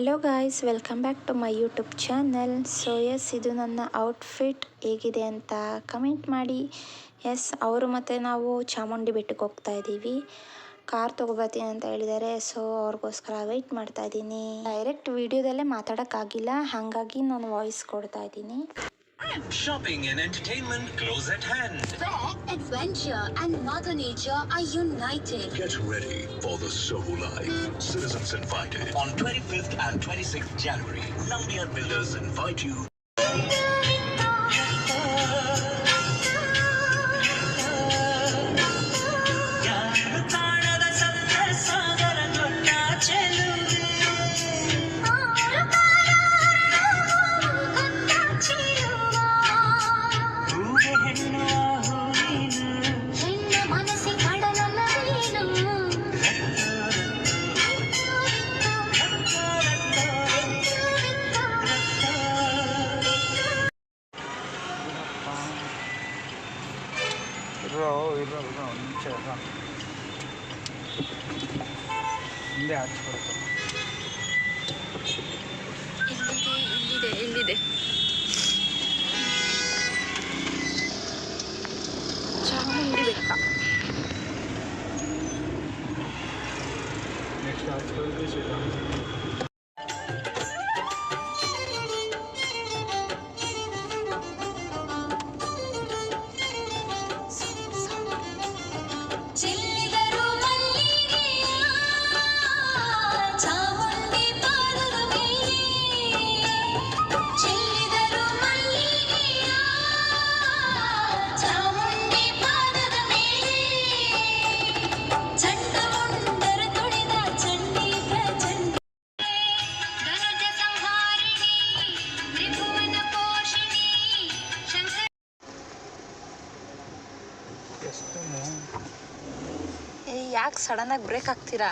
Hello guys welcome back to my YouTube channel so yes ಇದು ನನ್ನ outfit ಹೇಗಿದೆ ಅಂತ ಕಮೆಂಟ್ ಮಾಡಿ. ಎಸ್ ಅವರು ಮತ್ತು ನಾವು ಚಾಮುಂಡಿ ಬೆಟ್ಟಕ್ಕೆ ಹೋಗ್ತಾ ಇದ್ದೀವಿ. ಕಾರ್ ತೊಗೊಬರ್ತೀನಿ ಅಂತ ಹೇಳಿದ್ದಾರೆ. ಸೊ ಅವ್ರಿಗೋಸ್ಕರ ವೆಯ್ಟ್ ಮಾಡ್ತಾ ಇದ್ದೀನಿ. ಡೈರೆಕ್ಟ್ ವಿಡಿಯೋದಲ್ಲೇ ಮಾತಾಡೋಕ್ಕಾಗಿಲ್ಲ. ಹಾಗಾಗಿ ನಾನು ವಾಯ್ಸ್ ಕೊಡ್ತಾ ಇದ್ದೀನಿ. Shopping and entertainment close at hand. Where adventure and Mother Nature are united. Get ready for the Soho Life. Citizens invited. On 25th and 26th January, Nambiar Builders invite you. ಇರೋ ಇರೋ ಇರೋ ಒಂದು ನಿಮಿಷ ಇರೋ ಹಿಂದೆ ಹಚ್ಕೊಡ್ತಾರೆ ಇಲ್ಲಿದೆ ಇಲ್ಲಿದೆ ಚಾಮುಂಡಿ ಬೆಟ್ಟ ನೆಕ್ಸ್ಟ್ ಹಚ್ಕೊಳ್ಬೇಕು ಶ್ರೀರಾಮ್ ಸಡನ್ನಾಗಿ ಬ್ರೇಕ್ ಆಗ್ತೀರಾ?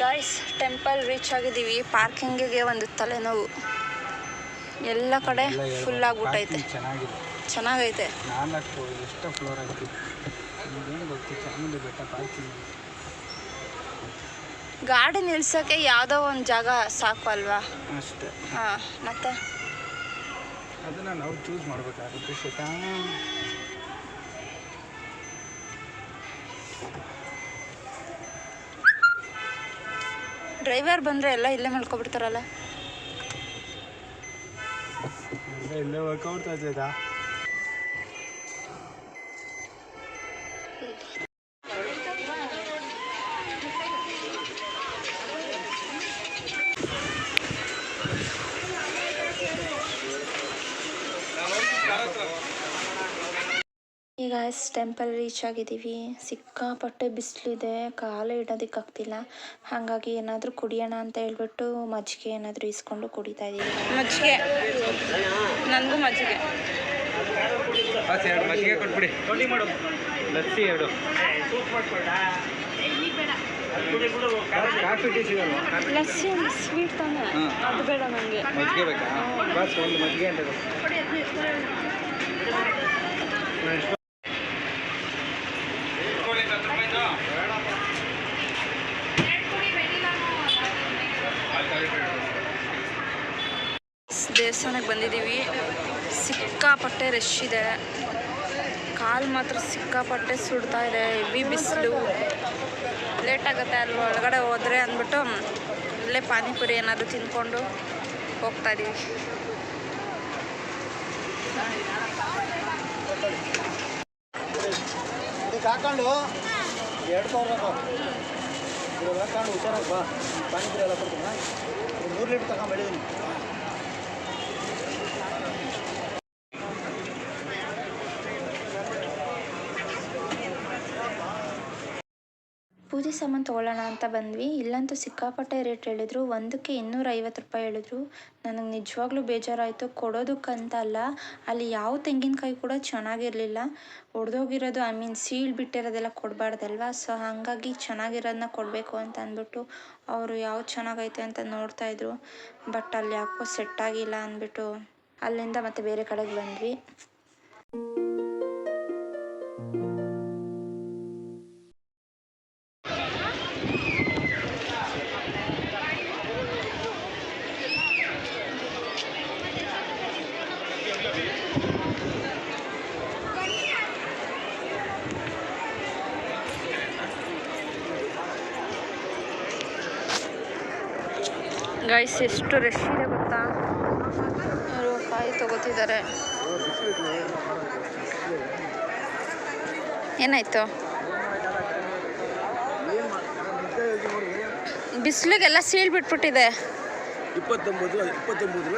ಗಾಯ್ಸ್ ಟೆಂಪಲ್ ರೀಚ್ ಆಗಿದ್ದೀವಿ. ಪಾರ್ಕಿಂಗಿಗೆ ಒಂದು ತಲೆನೋವು. ಎಲ್ಲ ಕಡೆ ಫುಲ್ ಆಗ್ಬಿಟ್ಟೈತೆ. ಚೆನ್ನಾಗೈತೆ. ನಾಲ್ಕು ಎಷ್ಟು ಫ್ಲೋರ್ ಆಗಿದೆ ಬೆಟ್ಟ ಪಾರ್ಕಿಂಗ್ ಗಾಡಿ ನಿಲ್ಸೋಕ್ಕೆ ಯಾವುದೋ ಒಂದು ಜಾಗ ಸಾಕು ಅಲ್ವಾ? ಅಷ್ಟೇ. ಹಾಂ ಮತ್ತೆ? ಅದನ್ನು ನಾವು ಚೂಸ್ ಮಾಡಬೇಕಾಗುತ್ತೆ ಶ್ವೇತಾ. ಡ್ರೈವರ್ ಬಂದರೆ ಎಲ್ಲ ಇಲ್ಲೇ ಮಲ್ಕೊಬಿಡ್ತಾರಲ್ಲ? ಇಲ್ಲೇ ಇಲ್ಲೇ ವರ್ಕೌಟ್ ಆಗ್ತದಾ ಈಗ ಟೆಂಪಲ್ ರೀಚ್ ಆಗಿದ್ದೀವಿ. ಸಿಕ್ಕಾಪಟ್ಟೆ ಬಿಸಿಲಿದೆ ಕಾಲೇ ಇಡೋದಕ್ಕಾಗ್ತಿಲ್ಲ. ಹಾಗಾಗಿ ಏನಾದರೂ ಕುಡಿಯೋಣ ಅಂತ ಹೇಳ್ಬಿಟ್ಟು ಮಜ್ಜಿಗೆ ಏನಾದರೂ ಇಸ್ಕೊಂಡು ಕುಡಿತಾ ಇದ್ದೀವಿ ಮಜ್ಜಿಗೆ. ನನಗೂ ಮಜ್ಜಿಗೆ. ಕೊಟ್ಬಿಡಿ. ಲಸ್ಸಿ ಎರಡು. ಲಸ್ಸಿ ಸ್ವೀಟ್ ತಾನೆ. ಅದು ಬೇಡ ನನಗೆ ಮಜ್ಜಿಗೆ ಬೇಕಾ? ಬಸ್ ಒಂದು ಮಜ್ಜಿಗೆ ಅಂತ ಕೊಡು. ದೇವಸ್ಥಾನಕ್ಕೆ ಬಂದಿದ್ದೀವಿ. ಸಿಕ್ಕಾಪಟ್ಟೆ ರಶ್ ಇದೆ. ಕಾಲು ಮಾತ್ರ ಸಿಕ್ಕಾಪಟ್ಟೆ ಸುಡ್ತಾ ಇದೆ. ಹೆವಿ ಬಿಸಿಲು. ಲೇಟ್ ಆಗುತ್ತೆ ಅಲ್ಲಿ ಒಳಗಡೆ ಹೋದರೆ ಅಂದ್ಬಿಟ್ಟು ಇಲ್ಲೇ ಪಾನಿಪುರಿ ಏನಾದರೂ ತಿಂದ್ಕೊಂಡು ಹೋಗ್ತಾ ಇದ್ದೀವಿ ಎರಡು ಸಾವಿರ ಹುಷಾರಾಗಿ ಬಾ. ಪಾನಿಪುರಿ ಎಲ್ಲ ಕೊಡ್ತೀನಿ ಮೂರು ಲೀಟ್ರ್ ತಗೊಂಡಿದ್ದೀನಿ ಪೂಜೆ ಸಾಮಾನು ತೊಗೊಳ್ಳೋಣ ಅಂತ ಬಂದ್ವಿ. ಇಲ್ಲಂತೂ ಸಿಕ್ಕಾಪಟ್ಟೆ ರೇಟ್ ಹೇಳಿದ್ರು. ಒಂದಕ್ಕೆ ಇನ್ನೂರ ಐವತ್ತು ರೂಪಾಯಿ ಹೇಳಿದ್ರು. ನನಗೆ ನಿಜವಾಗ್ಲೂ ಬೇಜಾರಾಯಿತು. ಕೊಡೋದಕ್ಕಂತ ಅಲ್ಲ. ಅಲ್ಲಿ ಯಾವ ತೆಂಗಿನಕಾಯಿ ಕೂಡ ಚೆನ್ನಾಗಿರಲಿಲ್ಲ. ಒಡೆದೋಗಿರೋದು ಐ ಮೀನ್ ಸೀಳ್ ಬಿಟ್ಟಿರೋದೆಲ್ಲ ಕೊಡಬಾರ್ದಲ್ವಾ? ಸೊ ಹಾಗಾಗಿ ಚೆನ್ನಾಗಿರೋದನ್ನ ಕೊಡಬೇಕು ಅಂತ ಅಂದ್ಬಿಟ್ಟು ಅವರು ಯಾವ್ದು ಚೆನ್ನಾಗೈತೆ ಅಂತ ನೋಡ್ತಾಯಿದ್ರು ಬಟ್ ಅಲ್ಲಿ ಯಾಕೋ ಸೆಟ್ ಆಗಿಲ್ಲ ಅಂದ್ಬಿಟ್ಟು ಅಲ್ಲಿಂದ ಮತ್ತೆ ಬೇರೆ ಕಡೆಗೆ ಬಂದ್ವಿ. ಗೈಸ್ ಎಷ್ಟು ರಶ್ ಇದೆ ಗೊತ್ತಾ? ಅವರು ಕಾಯಿ ತಗೋತಿದ್ದಾರೆ. ಏನಾಯ್ತು? ಬಿಸಿಲಿಗೆಲ್ಲ ಸೀಳ್ ಬಿಟ್ಬಿಟ್ಟಿದೆ ಇಪ್ಪತ್ತೊಂಬತ್ತು ಇಪ್ಪತ್ತೊಂಬತ್ತು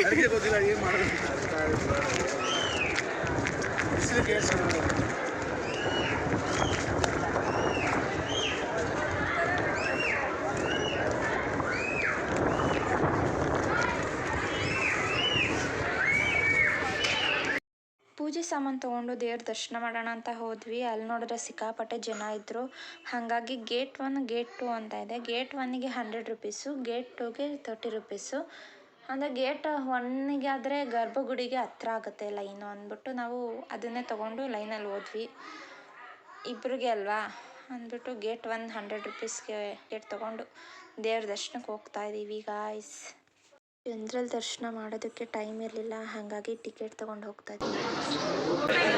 ಅದಕ್ಕೆ ಗೊತ್ತಿಲ್ಲ ಏನು ಮಾಡೋದು ಬಿಸಿಲಿಗೆ ಸಾಮಾನು ತೊಗೊಂಡು ದೇವ್ರ ದರ್ಶನ ಮಾಡೋಣ ಅಂತ ಹೋದ್ವಿ. ಅಲ್ಲಿ ನೋಡಿದ್ರೆ ಸಿಕ್ಕಾಪಟ್ಟೆ ಜನ ಇದ್ದರು ಹಾಗಾಗಿ ಗೇಟ್ ಒನ್, ಗೇಟ್ ಟು ಅಂತ ಇದೆ. ಗೇಟ್ ಒನ್ನಿಗೆ ಹಂಡ್ರೆಡ್ ರುಪೀಸು, ಗೇಟ್ ಟೂಗೆ ತರ್ಟಿ ರುಪೀಸು. ಅಂದರೆ ಗೇಟ್ ಒನ್ನಿಗೆ ಆದರೆ ಗರ್ಭಗುಡಿಗೆ ಹತ್ರ ಆಗುತ್ತೆ ಲೈನು ಅಂದ್ಬಿಟ್ಟು ನಾವು ಅದನ್ನೇ ತೊಗೊಂಡು ಲೈನಲ್ಲಿ ಹೋದ್ವಿ. ಇಬ್ಬರಿಗೆ ಅಲ್ವಾ? ಅಂದ್ಬಿಟ್ಟು ಗೇಟ್ ಒನ್ ಹಂಡ್ರೆಡ್ ರುಪೀಸ್ಗೆ ಗೇಟ್ ತೊಗೊಂಡು ದೇವ್ರ ದರ್ಶನಕ್ಕೆ ಹೋಗ್ತಾ ಇದ್ದೀವಿ ಗಾಯ್ಸ್ ಜನರಲ್ ದರ್ಶನ ಮಾಡೋದಕ್ಕೆ ಟೈಮ್ ಇರಲಿಲ್ಲ ಹಾಗಾಗಿ ಟಿಕೆಟ್ ತೊಗೊಂಡು ಹೋಗ್ತಾ ಇದ್ದೀವಿ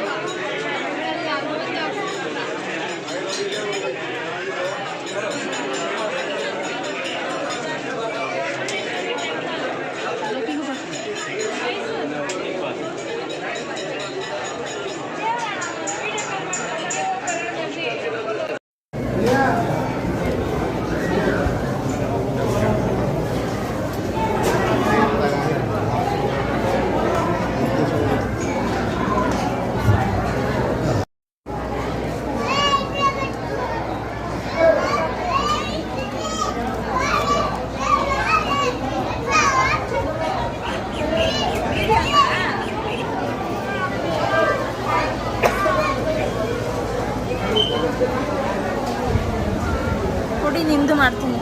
ಕೊಡಿ ನಿಮ್ಮದು ಮಾಡ್ತೀನಿ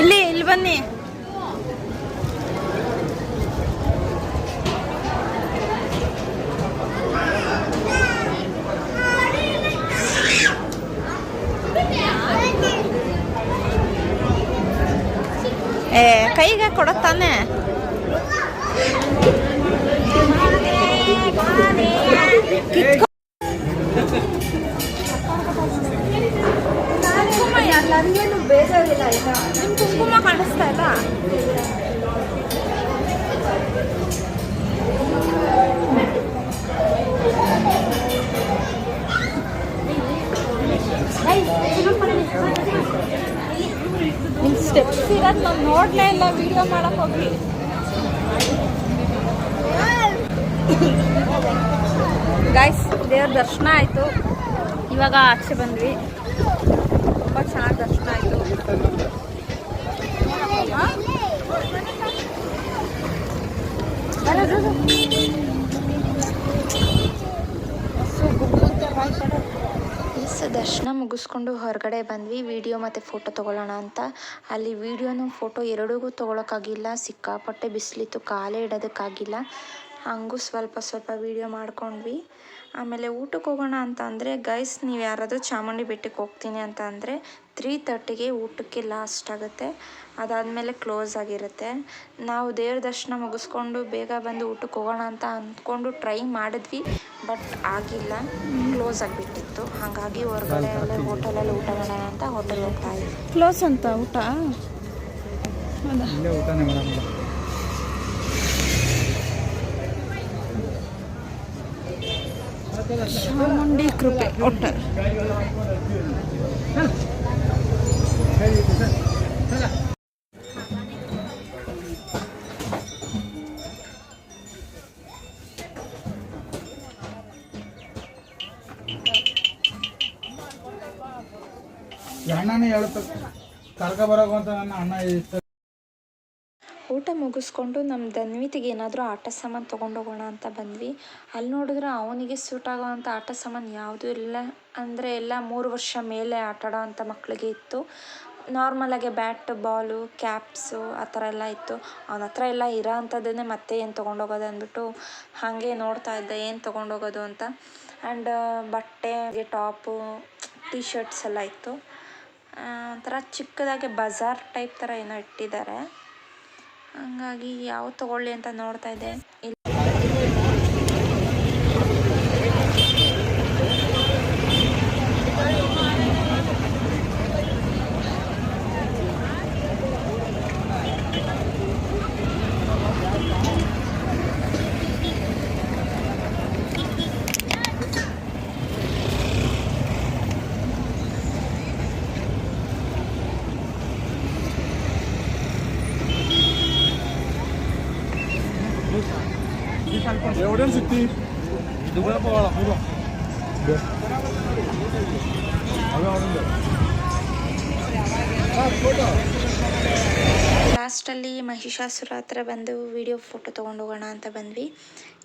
ಇಲ್ಲಿ ಇಲ್ಲಿ ಬನ್ನಿ ಏ ಕೈಗೆ ಕೊಡತ್ತಾನೆ. ಕುಂಕುಮ ಕಾಣಿಸ್ತಾ ಇಲ್ಲ? ಸ್ಟೆಪ್ಸ್ ಇರೋದು ನಾನು ನೋಡಲೇ ಇಲ್ಲ ವಿಡಿಯೋ ಮಾಡಕ್ಕೆ ಹೋಗಿ ಗಾಯ್ಸ್ ದೇವ್ರ ದರ್ಶನ ಆಯಿತು. ಇವಾಗ ಆಚೆ ಬಂದ್ವಿ. ತುಂಬ ಚೆನ್ನಾಗಿ ದರ್ಶನ ಆಯಿತು. ದರ್ಶನ ಮುಗಿಸ್ಕೊಂಡು ಹೊರಗಡೆ ಬಂದ್ವಿ. ವಿಡಿಯೋ ಮತ್ತು ಫೋಟೋ ತೊಗೊಳ್ಳೋಣ ಅಂತ. ಅಲ್ಲಿ ವಿಡಿಯೋನು ಫೋಟೋ ಎರಡಿಗೂ ತೊಗೊಳಕ್ಕಾಗಿಲ್ಲ. ಸಿಕ್ಕಾಪಟ್ಟೆ ಬಿಸಿಲಿತ್ತು. ಕಾಲೇ ಇಡೋದಕ್ಕಾಗಿಲ್ಲ. ಹಂಗೂ ಸ್ವಲ್ಪ ಸ್ವಲ್ಪ ವಿಡಿಯೋ ಮಾಡ್ಕೊಂಡ್ವಿ. ಆಮೇಲೆ ಊಟಕ್ಕೆ ಹೋಗೋಣ ಅಂತ ಅಂದರೆ ಗೈಸ್ ನೀವು ಯಾರಾದರೂ ಚಾಮುಂಡಿ ಬೆಟ್ಟಕ್ಕೆ ಹೋಗ್ತೀನಿ ಅಂತ ಅಂದರೆ ತ್ರೀ ತರ್ಟಿಗೆ ಊಟಕ್ಕೆ ಲಾಸ್ಟ್ ಆಗುತ್ತೆ. ಅದಾದಮೇಲೆ ಕ್ಲೋಸ್ ಆಗಿರುತ್ತೆ. ನಾವು ದೇವ್ರ ದರ್ಶನ ಮುಗಿಸ್ಕೊಂಡು ಬೇಗ ಬಂದು ಊಟಕ್ಕೆ ಹೋಗೋಣ ಅಂತ ಅಂದ್ಕೊಂಡು ಟ್ರೈ ಮಾಡಿದ್ವಿ ಬಟ್ ಆಗಿಲ್ಲ. ಕ್ಲೋಸ್ ಆಗಿಬಿಟ್ಟಿತ್ತು. ಹಾಗಾಗಿ ಹೊರಗಡೆ ಎಲ್ಲ ಹೋಟೆಲಲ್ಲಿ ಊಟ ಮಾಡೋಣ ಅಂತ ಹೋಟೆಲ್ ಹೋಗ್ತಾ ಇದ್ವಿ. ಕ್ಲೋಸ್ ಅಂತ ಊಟ? चामुंडी कृपे हॉटेल ಅಣ್ಣ ಹೇಳ್ತ ಕರ್ಕ ಬರೋಕ್ಕಂತ ನನ್ನ ಅಣ್ಣ ಇರ್ತಾರೆ ಮುಗಿಸ್ಕೊಂಡು ನಮ್ಮ ದನ್ವಿತಿಗೆ ಏನಾದರೂ ಆಟ ಸಾಮಾನು ತೊಗೊಂಡೋಗೋಣ ಅಂತ ಬಂದ್ವಿ. ಅಲ್ಲಿ ನೋಡಿದ್ರೆ ಅವನಿಗೆ ಸೂಟ್ ಆಗೋವಂಥ ಆಟ ಸಾಮಾನು ಯಾವುದೂ ಇಲ್ಲ. ಅಂದರೆ ಎಲ್ಲ ಮೂರು ವರ್ಷ ಮೇಲೆ ಆಟ ಅಂಥ ಮಕ್ಕಳಿಗೆ ಇತ್ತು. ನಾರ್ಮಲಾಗೆ ಬ್ಯಾಟ್ ಬಾಲು ಕ್ಯಾಪ್ಸು ಆ ಥರ ಎಲ್ಲ ಇತ್ತು. ಅವನ ಹತ್ರ ಎಲ್ಲ ಇರೋ ಅಂಥದ್ದನ್ನೇ ಮತ್ತೆ ಏನು ತೊಗೊಂಡೋಗೋದು ಅಂದ್ಬಿಟ್ಟು ಹಾಗೆ ನೋಡ್ತಾ ಇದ್ದೆ, ಏನು ತೊಗೊಂಡೋಗೋದು ಅಂತ. ಆ್ಯಂಡ್ ಬಟ್ಟೆ ಟಾಪು ಟಿ ಶರ್ಟ್ಸ್ ಎಲ್ಲ ಇತ್ತು. ಒಂಥರ ಚಿಕ್ಕದಾಗಿ ಬಜಾರ್ ಟೈಪ್ ಥರ ಏನೋ ಇಟ್ಟಿದ್ದಾರೆ. ಹಂಗಾಗಿ ಯಾವ್ದು ತಗೊಳ್ಳಿ ಅಂತ ನೋಡ್ತಾ ಇದ್ದೆ ಇಲ್ಲಿ എവിടെയാണ് സിറ്റി ദുബായ് പോകണം അത് അവിടെ ഉണ്ട് ಲಾಸ್ಟಲ್ಲಿ ಮಹಿಷಾಸುರ ಹತ್ರ ಬಂದು ವಿಡಿಯೋ ಫೋಟೋ ತೊಗೊಂಡೋಗೋಣ ಅಂತ ಬಂದ್ವಿ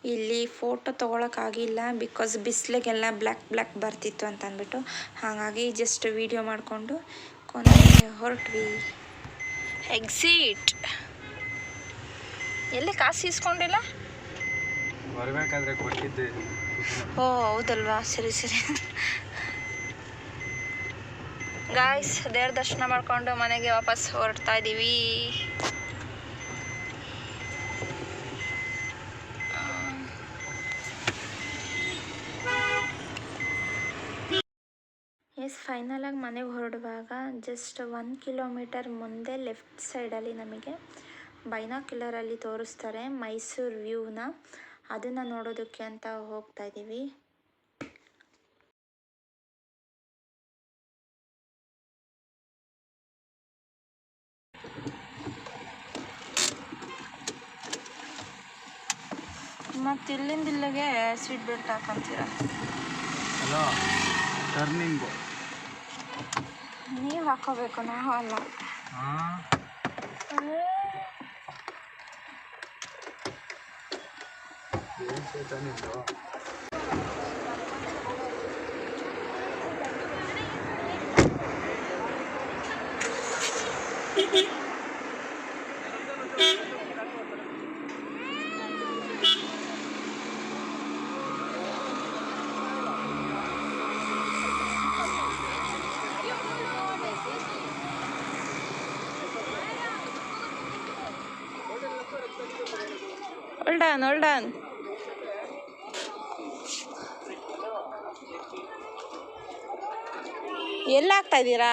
ಇಲ್ಲಿ ಫೋಟೋ ತೊಗೊಳಕ್ಕಾಗಿಲ್ಲ ಬಿಕಾಸ್ ಬಿಸಿಲಿಗೆಲ್ಲ ಬ್ಲ್ಯಾಕ್ ಬ್ಲ್ಯಾಕ್ ಬರ್ತಿತ್ತು ಅಂತ ಅಂದ್ಬಿಟ್ಟು ಹಾಗಾಗಿ ಜಸ್ಟ್ ವಿಡಿಯೋ ಮಾಡಿಕೊಂಡು ಕೊನೆಗೆ ಹೊರಟ್ವಿ ಎಕ್ಸಿಟ್ ಎಲ್ಲಿ ಕಾಸು ಇಸ್ಕೊಂಡಿಲ್ಲ ಬರಬೇಕಾದ್ರೆ ಕೊಟ್ಟಿದ್ದೆ. ಓ, ಹೌದಲ್ವಾ? ಸರಿ ಸರಿ. ಗಾಯ್ಸ್ ದೇವ್ರ ದರ್ಶನ ಮಾಡ್ಕೊಂಡು ಮನೆಗೆ ವಾಪಸ್ ಹೊರಡ್ತಾ ಇದ್ದೀವಿ ಎಸ್ ಫೈನಲಾಗಿ ಮನೆಗೆ ಹೊರಡುವಾಗ ಜಸ್ಟ್ ಒನ್ ಕಿಲೋಮೀಟರ್ ಮುಂದೆ ಲೆಫ್ಟ್ ಸೈಡಲ್ಲಿ ನಮಗೆ ಬೈನಾಕ್ಯುಲರಲ್ಲಿ ತೋರಿಸ್ತಾರೆ ಮೈಸೂರು ವ್ಯೂನ ಅದನ್ನು ನೋಡೋದಕ್ಕೆ ಅಂತ ಹೋಗ್ತಾ ಇದ್ದೀವಿ ಮತ್ತು ಇಲ್ಲಿಂದ ಇಲ್ಲಿಗೆ ಸೀಟ್ ಬೆಲ್ಟ್ ಹಾಕೊಂತೀರ? ಟರ್ನಿಂಗು ನೀವು ಹಾಕೋಬೇಕು ನಾವು ಅಲ್ಲ. ಹಾಂ ಏನು ಸೇತ ನಿಂದು ಡನ್ ಡನ್ ಎಲ್ಲ ಆಗ್ತಾ ಇದ್ದೀರಾ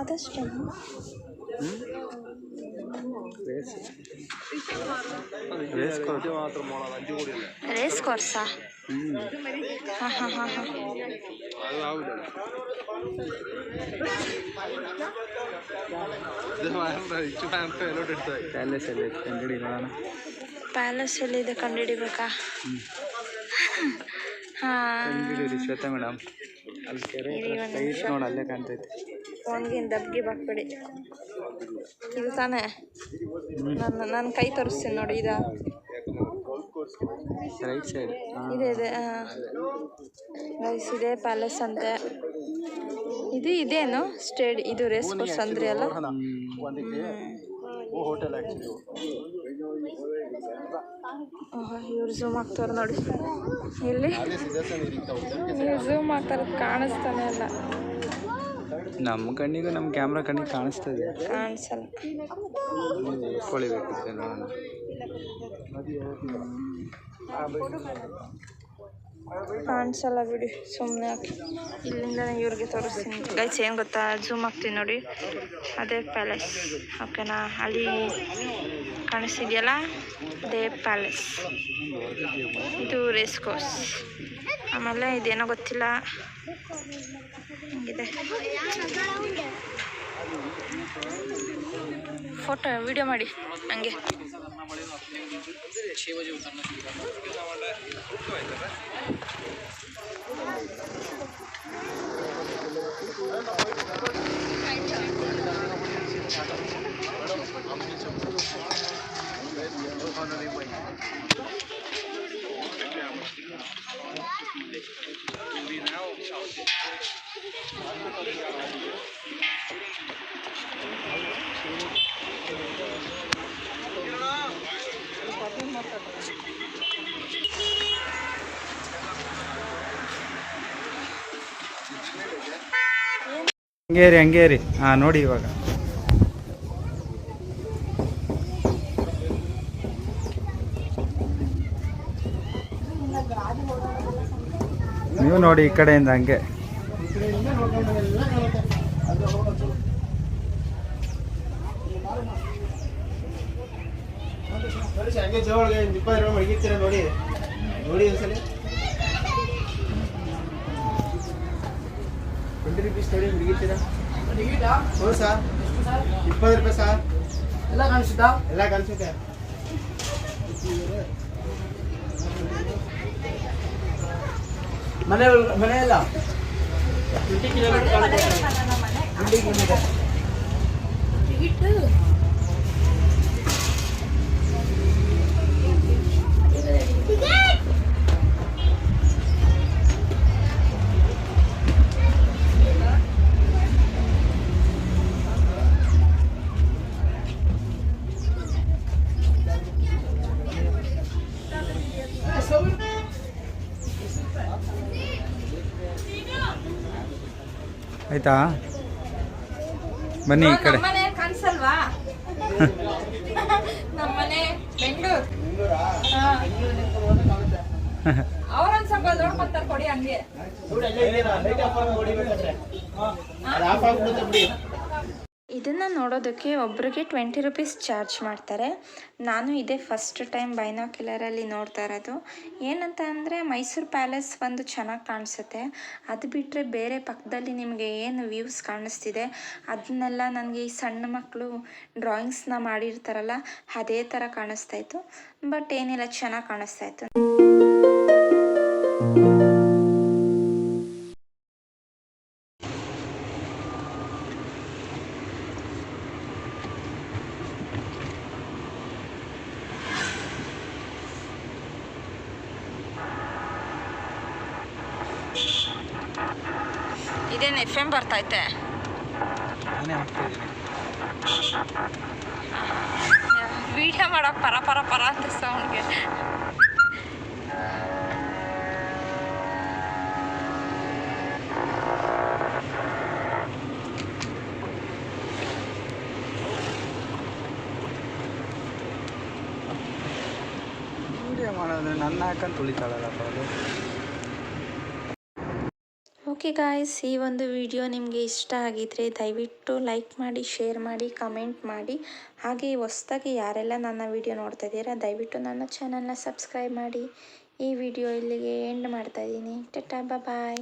ಅದಷ್ಟೇ ರೇಸ್ ಕೋರ್ಸ್ ರೇಸ್ ಕೋರ್ಸಾ ಹಾಂ ಹಾಂ ಹಾಂ ಹಾಂ ಪ್ಯಾಲೇಸಲ್ಲಿ ಕಂಡಿಡಿ ನೋಡೋಣ ಪ್ಯಾಲೇಸ್ ಎಲ್ಲಿದೆ ಕಂಡುಹಿಡಿಬೇಕಾ ಹಾಂ. ಕಂಡಿಡಿ ಶ್ವೇತಾ ಮೇಡಮ್ ಅಲ್ಲಿ ಕೆರೆ. ನೋಡಿ ಅಲ್ಲೇ ಕಾಣ್ತೈತೆ. ಫೋನ್ಗಿನ ದಬ್ಗೆ ಬಾಕ್ಬೇಡಿ ಇದು ತಾನೇ ನನ್ನ ನನ್ನ ಕೈ ತೋರಿಸ್ತೀನಿ ನೋಡಿ ಇದ ರೈಟ್ ಸೈಡ್. ಇದೆ ಇದೆ ಪ್ಯಾಲೇಸ್ ಅಂತೆ. ಇದು ಇದೇನು? ಸ್ಟೇಡ್ ಇದು ರೇಸ್ ಕೋರ್ಸ್ ಅಂದ್ರಿ ಅಲ್ಲ? ಇವ್ರು ಝೂಮ್ ಆಗ್ತಾರ ನೋಡಿ. ಇಲ್ಲಿ? ಝೂಮ್ ಆಗ್ತಾರ ಕಾಣಿಸ್ತಾನೆ ಇಲ್ಲ. ನಮ್ಮ ಕಣ್ಣಿಗೂ ನಮ್ಮ ಕ್ಯಾಮ್ರಾ ಕಣ್ಣಿಗೆ ಕಾಣಿಸ್ತದೆ. ಕಾಣಿಸಲ್ಲ. ಕೊಳಿಬೇಕಿದ್ರೆ ನೋಡೋಣ ಕಾಣಿಸಲ್ಲ ಬಿಡಿ ಸುಮ್ಮನೆ ಹಾಕಿ. ಇಲ್ಲಿಂದ ಇವ್ರಿಗೆ ತೋರಿಸ್ತೀನಿ. ಗೈಸ್ ಏನು ಗೊತ್ತಾ? ಜೂಮ್ ಆಗ್ತೀನಿ ನೋಡಿ. ಅದೇ ಪ್ಯಾಲೇಸ್ ಓಕೆನಾ ಅಲ್ಲಿ ಕಾಣಿಸ್ತಿದೆಯಲ್ಲ? ಅದೇ ಪ್ಯಾಲೇಸ್ ಇದು ರೇಸ್ ಕೋರ್ಸ್ ಆಮೇಲೆ ಇದೇನೋ ಗೊತ್ತಿಲ್ಲ. ಫೋಟೋ ವಿಡಿಯೋ ಮಾಡಿ ಹಂಗೆ. ಹಂಗೇರಿ ಹಂಗೇರಿ. ಹಾಂ ನೋಡಿ ಇವಾಗ. ನೋಡಿ ಈ ಕಡೆಯಿಂದ ಹಂಗೆ ನೋಡಿ ಹಂಗೆ ಜೋಳಿಗೆ ಇಪ್ಪತ್ತು ರೂಪಾಯಿ ಮಡಗಿರ್ತೀರ ನೋಡಿ ನೋಡಿ ಒಂದ್ಸಲಿ ಟ್ವೆಂಟಿ ರುಪೀಸ್ ನೋಡಿ ಮಡಗಿರ್ತೀರಾ ಹ್ಞೂ ಸರ್ ಇಪ್ಪತ್ತು ರೂಪಾಯಿ ಸರ್ ಎಲ್ಲ ಕಾಣಿಸುತ್ತಾ ಎಲ್ಲ ಕಾಣಿಸುತ್ತೆ ಮನೆ ಮನೆ ಎಲ್ಲ ಟ್ವೆಂಟಿ ಕಿಲೋಮೀಟರ್ ಟ್ವೆಂಟಿ ಕಿಲೋಮೀಟರ್ ಆಯ್ತಾ? ಬನ್ನಿ ಈ ಕಡೆ. ಕೊಡಿ ಹಂಗೆ. ನೋಡೋದಕ್ಕೆ ಒಬ್ರಿಗೆ ಟ್ವೆಂಟಿ ರುಪೀಸ್ ಚಾರ್ಜ್ ಮಾಡ್ತಾರೆ. ನಾನು ಇದೇ ಫಸ್ಟ್ ಟೈಮ್ ಬೈನಾಕ್ಯುಲರಲ್ಲಿ ನೋಡ್ತಾ ಇರೋದು. ಏನಂತ ಅಂದರೆ ಮೈಸೂರು ಪ್ಯಾಲೇಸ್ ಒಂದು ಚೆನ್ನಾಗಿ ಕಾಣಿಸುತ್ತೆ. ಅದು ಬಿಟ್ಟರೆ ಬೇರೆ ಪಕ್ಕದಲ್ಲಿ ನಿಮಗೆ ಏನು ವ್ಯೂಸ್ ಕಾಣಿಸ್ತಿದೆ? ಅದನ್ನೆಲ್ಲ ನನಗೆ ಈ ಸಣ್ಣ ಮಕ್ಕಳು ಡ್ರಾಯಿಂಗ್ಸ್ನ ಮಾಡಿರ್ತಾರಲ್ಲ, ಅದೇ ಥರ ಕಾಣಿಸ್ತಾ ಇತ್ತು. ಬಟ್ ಏನಿಲ್ಲ, ಚೆನ್ನಾಗಿ ಕಾಣಿಸ್ತಾ ಬರ್ತೈತೆ ವೀಡಿಯೋ ಮಾಡೋ ವಿಡಿಯೋ ಮಾಡೋ ಪರ ಪರ ಪರ ಅಂತ ಸೌಂಡ್ಗೆ ವಿಡಿಯೋ ಮಾಡೋದು ನನ್ನ ಹಾಕಂತ ತುಳಿತಾಳಲ್ಲಪ್ಪ ಅದು? ಓಕೆ ಗಾಯ್ಸ್ ಈ ಒಂದು ವಿಡಿಯೋ ನಿಮಗೆ ಇಷ್ಟ ಆಗಿದ್ರೆ ದಯವಿಟ್ಟು ಲೈಕ್ ಮಾಡಿ ಶೇರ್ ಮಾಡಿ ಕಮೆಂಟ್ ಮಾಡಿ. ಹಾಗೆ ಹೊಸ್ದಾಗಿ ಯಾರೆಲ್ಲ ನನ್ನ ವಿಡಿಯೋ ನೋಡ್ತಾ ಇದ್ದೀರಾ, ದಯವಿಟ್ಟು ನನ್ನ ಚಾನಲ್ನ ಸಬ್ಸ್ಕ್ರೈಬ್ ಮಾಡಿ. ಈ ವಿಡಿಯೋ ಇಲ್ಲಿಗೆ ಎಂಡ್ ಮಾಡ್ತಾ ಇದ್ದೀನಿ. ಟಟಾ ಬಾಯ್